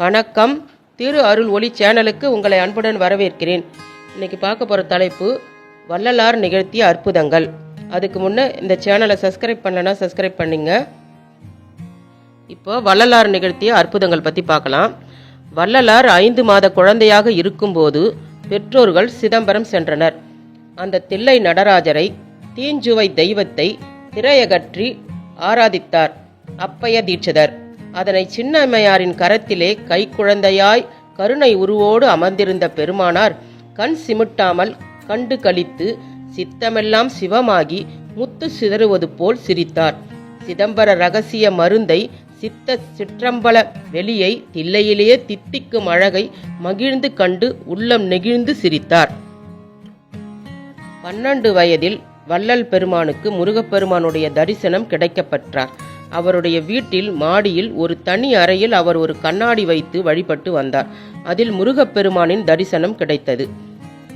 வணக்கம். திரு அருள் ஒளி சேனலுக்கு உங்களை அன்புடன் வரவேற்கிறேன். இன்னைக்கு பார்க்க போகிற தலைப்பு வள்ளலார் நிகழ்த்திய அற்புதங்கள். அதுக்கு முன்னே இந்த சேனலை சப்ஸ்கிரைப் பண்ணலன்னா சப்ஸ்கிரைப் பண்ணிங்க. இப்போ வள்ளலார் நிகழ்த்திய அற்புதங்கள் பற்றி பார்க்கலாம். வள்ளலார் ஐந்து மாத குழந்தையாக இருக்கும்போது பெற்றோர்கள் சிதம்பரம் சென்றனர். அந்த தில்லை நடராஜரை தீஞ்சுவை தெய்வத்தை திரையகற்றி ஆராதித்தார் அப்பைய தீட்சிதர். அதனை சின்னம்மையாரின் கரத்திலே கைக்குழந்தையாய் கருணை உருவோடு அமர்ந்திருந்த பெருமானார் கண் சிமிட்டாமல் கண்டு கழித்து சித்தமெல்லாம் சிவமாகி முத்து சிதறுவது போல் சிரித்தார். சிதம்பர ரகசிய மருந்தை சித்த சிற்றம்பல வெளியை தில்லையிலேயே தித்திக்கும் அழகை மகிழ்ந்து கண்டு உள்ளம் நெகிழ்ந்து சிரித்தார். பன்னெண்டு வயதில் வள்ளல் பெருமானுக்கு முருகப்பெருமானுடைய தரிசனம் கிடைக்கப்பெற்றார். அவருடைய வீட்டில் மாடியில் ஒரு தனி அறையில் அவர் ஒரு கண்ணாடி வைத்து வழிபட்டு வந்தார். அதில் முருகப்பெருமானின் தரிசனம் கிடைத்தது.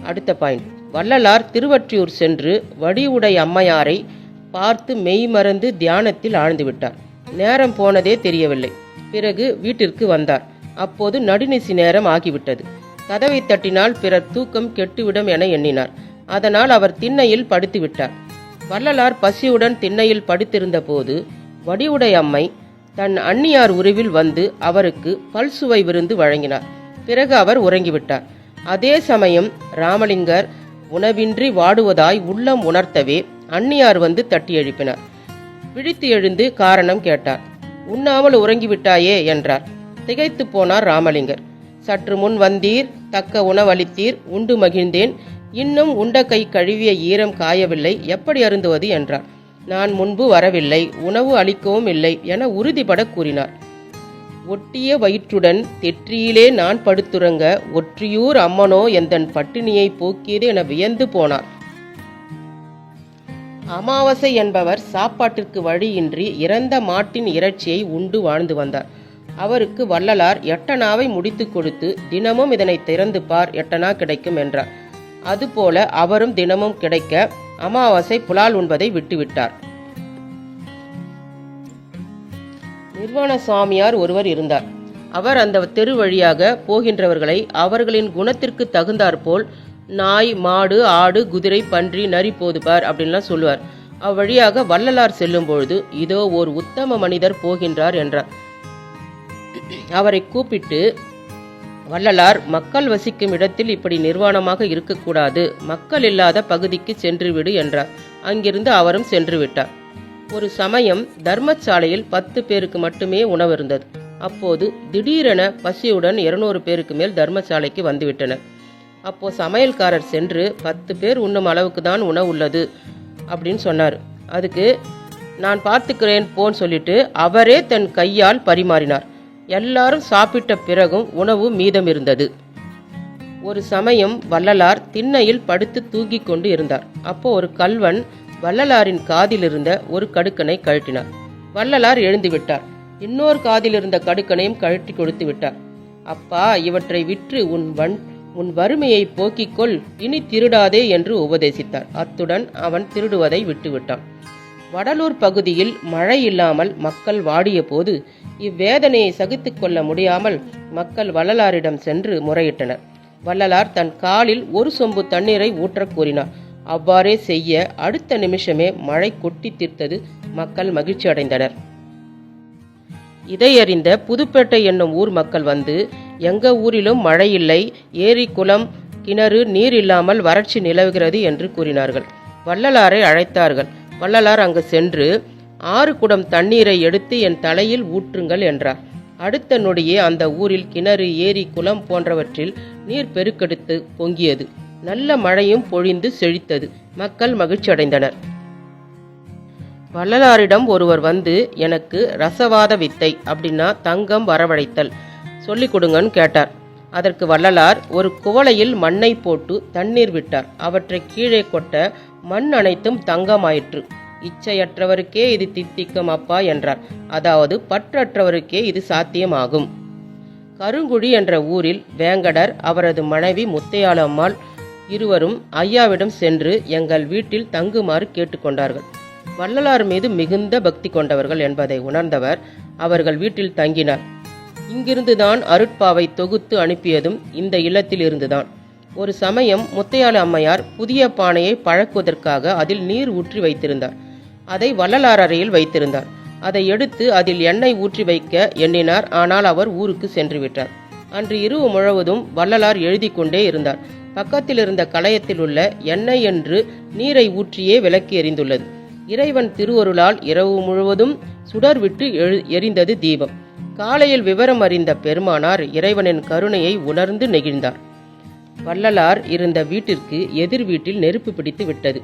அடுத்த பாயிண்ட். வள்ளலார் திருவற்றியூர் சென்று வடிவுடை அம்மையாரை பார்த்து மெய்மறந்து தியானத்தில் ஆழ்ந்துவிட்டார் நேரம் போனதே தெரியவில்லை. பிறகு வீட்டிற்கு வந்தார். அப்போது நடுநிசி நேரம் ஆகிவிட்டது. கதவை தட்டினால் பிறர் தூக்கம் கெட்டுவிடும் என எண்ணினார். அதனால் அவர் திண்ணையில் படுத்துவிட்டார். வள்ளலார் பசியுடன் திண்ணையில் படுத்திருந்த போது வடிவுடை அம்மை தன் அன்னியார் உருவில் வந்து அவருக்கு பல்சுவை விருந்து வழங்கினார். பிறகு அவர் உறங்கிவிட்டார். அதே சமயம் ராமலிங்கர் உணவின்றி வாடுவதாய் உள்ளம் உணர்த்தவே அந்நியார் வந்து தட்டி எழுப்பினார். விழித்து எழுந்து காரணம் கேட்டார். உண்ணாமல் உறங்கிவிட்டாயே என்றார். திகைத்து போனார் ராமலிங்கர். சற்று முன் வந்தீர் தக்க உணவளித்தீர் உண்டு மகிழ்ந்தேன். இன்னும் உண்ட கை கழுவிய ஈரம் காயவில்லை எப்படி அருந்துவது என்றார். நான் முன்பு வரவில்லை உணவு அளிக்கவும் இல்லை என உறுதிபட கூறினார். ஒட்டிய வயிற்றுடன் தெற்றியிலே நான் படுத்துறங்க ஒற்றியூர் அம்மனோ எந்தன் பட்டினியை போக்கியது என வியந்து போனார். அமாவாசை என்பவர் சாப்பாட்டிற்கு வழியின்றி இறந்த மாட்டின் இறைச்சியை உண்டு வாழ்ந்து வந்தார். அவருக்கு வள்ளலார் எட்டனாவை முடித்து கொடுத்து தினமும் இதனை திறந்து பார் எட்டனா கிடைக்கும் என்றார். அதுபோல அவரும் தினமும் கிடைக்க அமாவாசை புலால் உண்பதை விட்டுவிட்டார். நிர்வாண சுவாமியார் ஒருவர் இருந்தார். அவர் அந்த தெரு வழியாக போகின்றவர்களை அவர்களின் குணத்திற்கு தகுந்தாற்போல் நாய் மாடு ஆடு குதிரை பன்றி நரி போதுபார் அப்படின்லாம் சொல்லுவார். அவ்வழியாக வள்ளலார் செல்லும் பொழுது இதோ ஒரு உத்தம மனிதர் போகின்றார் என்றார். அவரை கூப்பிட்டு வள்ளலார் மக்கள் வசிக்கும் இடத்தில் இப்படி நிர்வாணமாக இருக்கக்கூடாது. மக்கள் இல்லாத பகுதிக்கு சென்றுவிடு என்றார். அங்கிருந்து அவரும் சென்று விட்டார். ஒரு சமயம் தர்மசாலையில் பத்து பேருக்கு மட்டுமே உணவு இருந்தது அப்போது திடீரென பசியுடன் இருநூறு பேருக்கு மேல் தர்மசாலைக்கு வந்துவிட்டனர் அப்போ சமையல்காரர் சென்று பத்து பேர் உண்ணும் அளவுக்கு தான் உணவு உள்ளது அப்படின்னு சொன்னார். அதுக்கு நான் பார்த்துக்கிறேன் போன்னு சொல்லிட்டு அவரே தன் கையால் பரிமாறினார். எல்லாரும் சாப்பிட்ட பிறகும் உணவு மீதம் இருந்தது. ஒரு சமயம் வள்ளலார் திண்ணையில் படுத்து தூங்கிக் கொண்டு இருந்தார். அப்போ ஒரு கல்வன் வள்ளலாரின் காதிலிருந்த ஒரு கடுக்கனை கழட்டினார். வள்ளலார் எழுந்து விட்டார். இன்னொரு காதில் இருந்த கடுக்கனையும் கழட்டி கொடுத்து விட்டார். அப்பா இவற்றை விற்று உன் வன் உன் வறுமையை போக்கிக்கொள் இனி திருடாதே என்று உபதேசித்தார். அத்துடன் அவன் திருடுவதை விட்டுவிட்டான். வடலூர் பகுதியில் மழை இல்லாமல் மக்கள் வாடிய போது இவ்வேதனையை சகித்து கொள்ள முடியாமல் மக்கள் வள்ளலாரிடம் சென்று முறையிட்டனர். வள்ளலார் தன் காலில் ஒரு சொம்பு தண்ணீரை ஊற்றக் கூறினார். அவ்வாறே செய்ய அடுத்த நிமிஷமே மழை கொட்டி தீர்த்தது மக்கள் மகிழ்ச்சி அடைந்தனர். இதையறிந்த புதுப்பேட்டை என்னும் ஊர் மக்கள் வந்து எங்க ஊரிலும் மழை இல்லை ஏரி குளம் கிணறு நீர் இல்லாமல் வறட்சி நிலவுகிறது என்று கூறினார்கள். வள்ளலாரை அழைத்தார்கள். வள்ளலார் அங்கு சென்று ஆறு குடம் தண்ணீரை எடுத்து என் தலையில் ஊற்றுங்கள் என்றார். அடுத்த நொடியே அந்த ஊரில் கிணறு ஏரி குளம் போன்றவற்றில் நீர் பெருக்கெடுத்து பொங்கியது. நல்ல மழையும் பொழிந்து செழித்தது. மக்கள் மகிழ்ச்சி அடைந்தனர் வள்ளலாரிடம் ஒருவர் வந்து எனக்கு ரசவாத வித்தை அப்படின்னா தங்கம் வரவழைத்தல். சொல்லிக் கொடுங்கன்னு கேட்டார். அதற்கு வள்ளலார் ஒரு குவளையில் மண்ணை போட்டு தண்ணீர் விட்டார். அவற்றை கீழே கொட்ட மண் அனைத்தும் தங்கமாயிற்று. இச்சையற்றவருக்கே இது தித்திக்கும் அப்பா என்றார். அதாவது பற்றற்றவருக்கே இது சாத்தியமாகும். கருங்குழி என்ற ஊரில் வேங்கடர் அவரது மனைவி முத்தையாளம்மாள் இருவரும் ஐயாவிடம் சென்று எங்கள் வீட்டில் தங்குமாறு கேட்டுக்கொண்டார்கள். வள்ளலார் மீது மிகுந்த பக்தி கொண்டவர்கள் என்பதை உணர்ந்தவர் அவர்கள் வீட்டில் தங்கினார். இங்கிருந்துதான் அருட்பாவை தொகுத்து அனுப்பியதும் இந்த இல்லத்தில் இருந்துதான். ஒரு சமயம் முத்தையாள அம்மையார் புதிய பானையை பழக்குவதற்காக அதில் நீர் ஊற்றி வைத்திருந்தார். அதை வள்ளலார் அறையில் வைத்திருந்தார். அதை எடுத்து அதில் எண்ணெய் ஊற்றி வைக்க எண்ணினார். ஆனால் அவர் ஊருக்கு சென்று விட்டார் அன்று இரவு முழுவதும் வள்ளலார் எழுதி கொண்டே இருந்தார். பக்கத்தில் இருந்த களையத்தில் உள்ள எண்ணெய் என்று நீரை ஊற்றியே விளக்கி எரிந்துள்ளது இறைவன் திருவருளால் இரவு முழுவதும் சுடர் விட்டு எரிந்தது தீபம். காலையில் விவரம் அறிந்த பெருமானார் இறைவனின் கருணையை உணர்ந்து நெகிழ்ந்தார். வள்ளலார் இருந்த வீட்டிற்கு எதிர் வீட்டில் நெருப்பு பிடித்து விட்டது.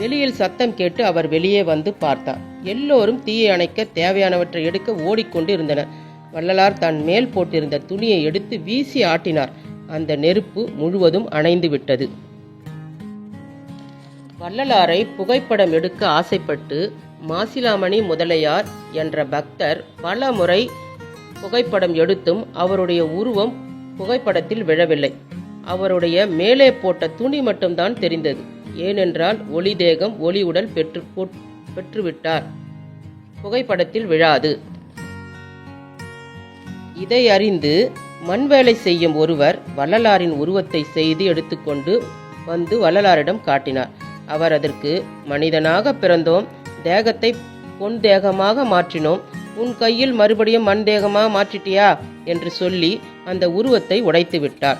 வெளியில் சத்தம் கேட்டு அவர் வெளியே வந்து பார்த்தார். எல்லோரும் தீயை அணைக்க தேவையானவற்றை எடுக்க ஓடிக்கொண்டு இருந்தனர் வள்ளலார் தன் மேல் போட்டிருந்த துணியை எடுத்து வீசி ஆட்டினார். அந்த நெருப்பு முழுவதும் அணைந்து விட்டது. வள்ளலாரை புகைப்படம் எடுக்க ஆசைப்பட்டு மாசிலாமணி முதலையார் என்ற பக்தர் பல முறை புகைப்படம் எடுத்தும் அவருடைய உருவம் புகைப்படத்தில் விழவில்லை. அவருடைய மேலே போட்ட துணி மட்டும்தான் தெரிந்தது. ஏனென்றால் ஒளி தேகம் ஒளி உடல் பெற்று போட்- பெற்றுவிட்டார். புகைப்படத்தில் விழாது. இதை அறிந்து மண் வேலை செய்யும் ஒருவர் வள்ளலாரின் உருவத்தை செய்து எடுத்துக்கொண்டு வந்து வள்ளலாரிடம் காட்டினார். அவர் அதற்கு மனிதனாக பிறந்தோம் தேகத்தை பொன் தேகமாக மாற்றினோம். உன் கையில் மறுபடியும் மண் தேகமாக மாற்றிட்டியா? என்று சொல்லி அந்த உருவத்தை உடைத்து விட்டார்.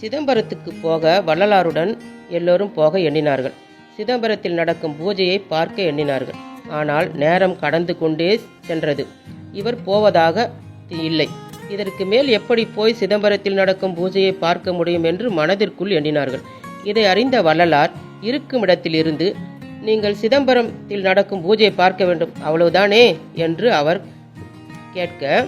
சிதம்பரத்துக்கு போக வள்ளலாருடன் எல்லோரும் போக எண்ணினார்கள். சிதம்பரத்தில் நடக்கும் பூஜையை பார்க்க எண்ணினார்கள். ஆனால் நேரம் கடந்து கொண்டே சென்றது. இவர் போவதாக இல்லை. இதற்கு மேல் எப்படி போய் சிதம்பரத்தில் நடக்கும் பூஜையை பார்க்க முடியும் என்று மனதிற்குள் எண்ணினார்கள். இதை அறிந்த வள்ளலார் இருக்கும் இடத்திலிருந்து நீங்கள் சிதம்பரத்தில் நடக்கும் பூஜையை பார்க்க வேண்டும் அவ்வளவுதானே? என்று அவர் கேட்க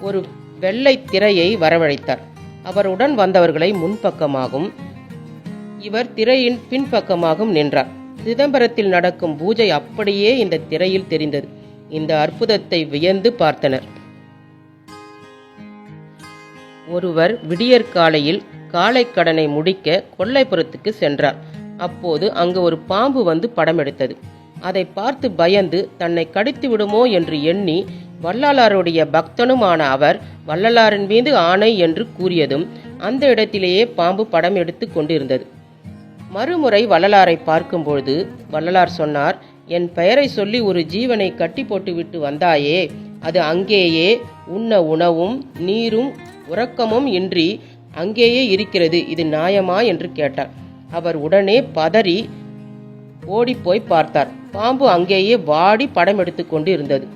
ஒரு வெள்ளை திரையை வரவழைத்தார். அவருடன் வந்தவர்களை முன்பக்கமாகவும் இவர் திரையின் பின்பக்கமாகவும் நின்றார். சிதம்பரத்தில் நடக்கும் பூஜை அப்படியே இந்த திரையில் தெரிந்தது. இந்த அற்புதத்தை வியந்து பார்த்தனர். ஒருவர் விடியற்காலையில் காலைக்கடனை முடிக்க கொல்லைப்புறத்துக்கு சென்றார். அப்போது அங்கு ஒரு பாம்பு வந்து படம் எடுத்தது அதை பார்த்து பயந்து தன்னை கடித்து விடுமோ? என்று எண்ணி வள்ளலாருடைய பக்தனுமான அவர் வள்ளலாரின் மீது ஆணை என்று கூறியதும் அந்த இடத்திலேயே பாம்பு படம் எடுத்து கொண்டிருந்தது. மறுமுறை வள்ளலாரை பார்க்கும்பொழுது வள்ளலார் சொன்னார் என் பெயரை சொல்லி ஒரு ஜீவனை கட்டி போட்டுவிட்டு வந்தாயே அது அங்கேயே உண்ண உணவும் நீரும் உறக்கமும் இன்றி அங்கேயே இருக்கிறது இது நியாயமா? என்று கேட்டார் அவர் உடனே பதறி ஓடிப்போய் பார்த்தார். பாம்பு அங்கேயே வாடி படம் எடுத்துக்கொண்டு இருந்தது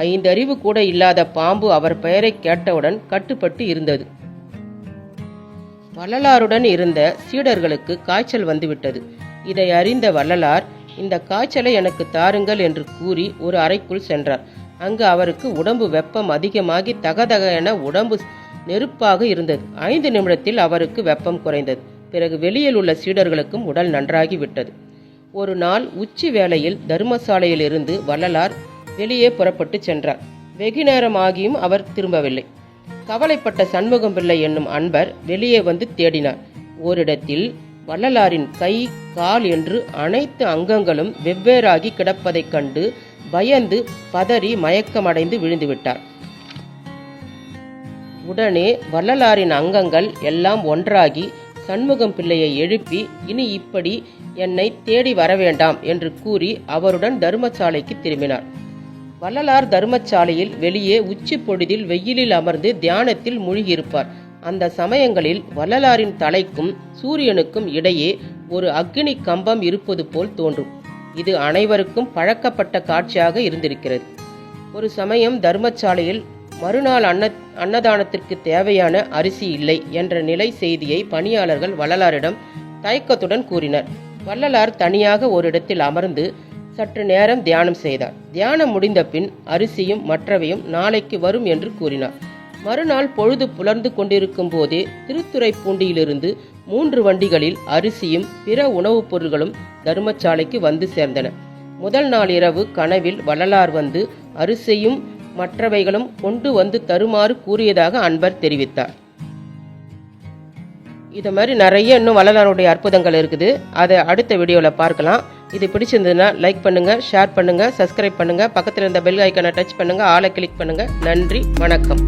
ஐந்தறிவு கூட இல்லாத பாம்பு அவர் பெயரை கேட்டவுடன் கட்டுப்பட்டு இருந்தது. வள்ளலாருடன் இருந்த சீடர்களுக்கு காய்ச்சல் வந்துவிட்டது. இதை அறிந்த வள்ளலார் இந்த காய்ச்சலை எனக்கு தாருங்கள் என்று கூறி ஒரு அறைக்குள் சென்றார். அங்கு அவருக்கு உடம்பு வெப்பம் அதிகமாகி தகதக என உடம்பு நெருப்பாக இருந்தது. ஐந்து நிமிடத்தில் அவருக்கு வெப்பம் குறைந்தது. பிறகு வெளியில் உள்ள சீடர்களுக்கும் உடல் நன்றாகி விட்டது. ஒரு நாள் உச்சி வேளையில் தர்மசாலையிலிருந்து வள்ளலார் வெளியே புறப்பட்டு சென்றார். வெகு நேரம் ஆகியும் அவர் திரும்பவில்லை. கவலைப்பட்ட சண்முகம் பிள்ளை என்னும் அன்பர் வெளியே வந்து தேடினார். ஓரிடத்தில் வள்ளலாரின் கை கால் என்று அனைத்து அங்கங்களும் வெவ்வேறாகி கிடப்பதைக் கண்டு பயந்து பதறி மயக்கமடைந்து விழுந்துவிட்டார். உடனே வள்ளலாரின் அங்கங்கள் எல்லாம் ஒன்றாகி சண்முகம் பிள்ளையை எழுப்பி இனி இப்படி என்னை தேடி வரவேண்டாம் என்று கூறி அவருடன் தர்மசாலைக்கு திரும்பினார். வள்ளலார் தர்மசாலையில் வெளியே உச்சி பொழுதில் வெயிலில் அமர்ந்து தியானத்தில் மூழ்கியிருப்பார். அந்த சமயங்களில் வள்ளலாரின் தலைக்கும் சூரியனுக்கும் இடையே ஒரு அக்னி கம்பம் இருப்பது போல் தோன்றும். இது அனைவருக்கும் பழக்கப்பட்ட காட்சியாக இருந்திருக்கிறது. ஒரு சமயம் தர்மசாலையில் மறுநாள் அன்ன அன்னதானத்திற்கு தேவையான அரிசி இல்லை என்ற நிலை செய்தியை பணியாளர்கள் வள்ளலாரிடம் தயக்கத்துடன் கூறினர். வள்ளலார் தனியாக ஒரு இடத்தில் அமர்ந்து சற்று நேரம் தியானம் செய்தார். தியானம் முடிந்த பின் அரிசியும் மற்றவையும் நாளைக்கு வரும் என்று கூறினார். மறுநாள் பொழுது புலர்ந்து கொண்டிருக்கும் போதே திருத்துறைப்பூண்டியிலிருந்து மூன்று வண்டிகளில் அரிசியும் பிற உணவுப் பொருள்களும் தர்மசாலைக்கு வந்து சேர்ந்தன. முதல் நாள் இரவு கனவில் வள்ளலார் வந்து அரிசியும் மற்றவைகளும் கொண்டு வந்து தருமாறு கூறியதாக அன்பர் தெரிவித்தார். இது மாதிரி நிறைய இன்னும் வள்ளலாருடைய அற்புதங்கள் இருக்குது. அதை அடுத்த வீடியோவில் பார்க்கலாம். இது பிடிச்சிருந்ததுன்னா லைக் பண்ணுங்கள் ஷேர் பண்ணுங்கள் சப்ஸ்கிரைப் பண்ணுங்கள் பக்கத்தில் இருந்த பெல் ஐக்கனை டச் பண்ணுங்கள் ஆளை கிளிக் பண்ணுங்கள் நன்றி வணக்கம்.